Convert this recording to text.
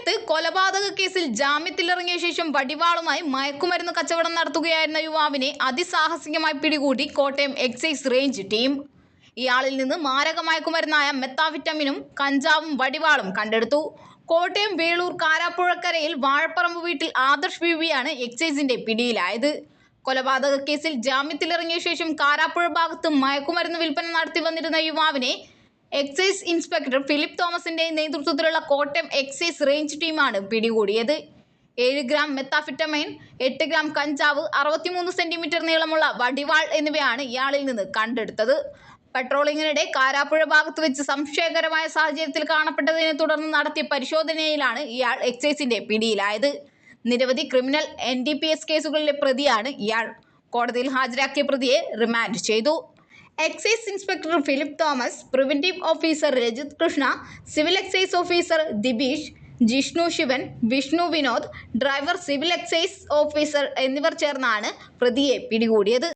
കോട്ടയത്ത് കൊലപാതക കേസിൽ ജാമ്യത്തിലിറങ്ങിയ ശേഷം വടിവാളുമായി മയക്കുമരുന്ന് കച്ചവടം നടത്തുകയായിരുന്ന യുവാവിനെ അതിസാഹസികമായി പിടികൂടി കോട്ടയം എക്സൈസ് റേഞ്ച് ടീം. ഇയാളിൽ നിന്ന് മാരക മയക്കുമരുന്നായ മെത്താവിറ്റമിനും കഞ്ചാവും വടിവാളും കണ്ടെടുത്തു. കോട്ടയം വേളൂർ കാരാപ്പുഴക്കരയിൽ വാഴപ്പറമ്പ് വീട്ടിൽ ആദർശ് ബിബിയാണ് എക്സൈസിന്റെ പിടിയിലായത്. കൊലപാതക കേസിൽ ജാമ്യത്തിലിറങ്ങിയ ശേഷം കാരാപ്പുഴ ഭാഗത്ത് മയക്കുമരുന്ന് വിൽപ്പന നടത്തി വന്നിരുന്ന യുവാവിനെ എക്സൈസ് ഇൻസ്പെക്ടർ ഫിലിപ്പ് തോമസിന്റെ നേതൃത്വത്തിലുള്ള കോട്ടയം എക്സൈസ് റേഞ്ച് ടീമാണ് പിടികൂടിയത്. ഏഴ് ഗ്രാം മെത്താഫിറ്റമൈൻ എട്ട് ഗ്രാം കഞ്ചാവ് അറുപത്തിമൂന്ന് സെന്റിമീറ്റർ നീളമുള്ള വടിവാൾ എന്നിവയാണ് ഇയാളിൽ നിന്ന് കണ്ടെടുത്തത്. പെട്രോളിങ്ങിനിടെ കാരാപ്പുഴ ഭാഗത്ത് വെച്ച് സംശയകരമായ സാഹചര്യത്തിൽ കാണപ്പെട്ടതിനെ തുടർന്ന് നടത്തിയ പരിശോധനയിലാണ് ഇയാൾ എക്സൈസിന്റെ പിടിയിലായത്. നിരവധി criminal N D P S കേസുകളിലെ പ്രതിയാണ് ഇയാൾ. കോടതിയിൽ ഹാജരാക്കിയ പ്രതിയെ റിമാൻഡ് ചെയ്തു. Excise inspector Philip Thomas preventive officer Rajith Krishna civil excise officer Dibeesh Jishnu Sivan Vishnu Vinod driver civil excise officer എന്നിവർ ചേർന്നാണ് പ്രതിയെ പിടികൂടിയത്.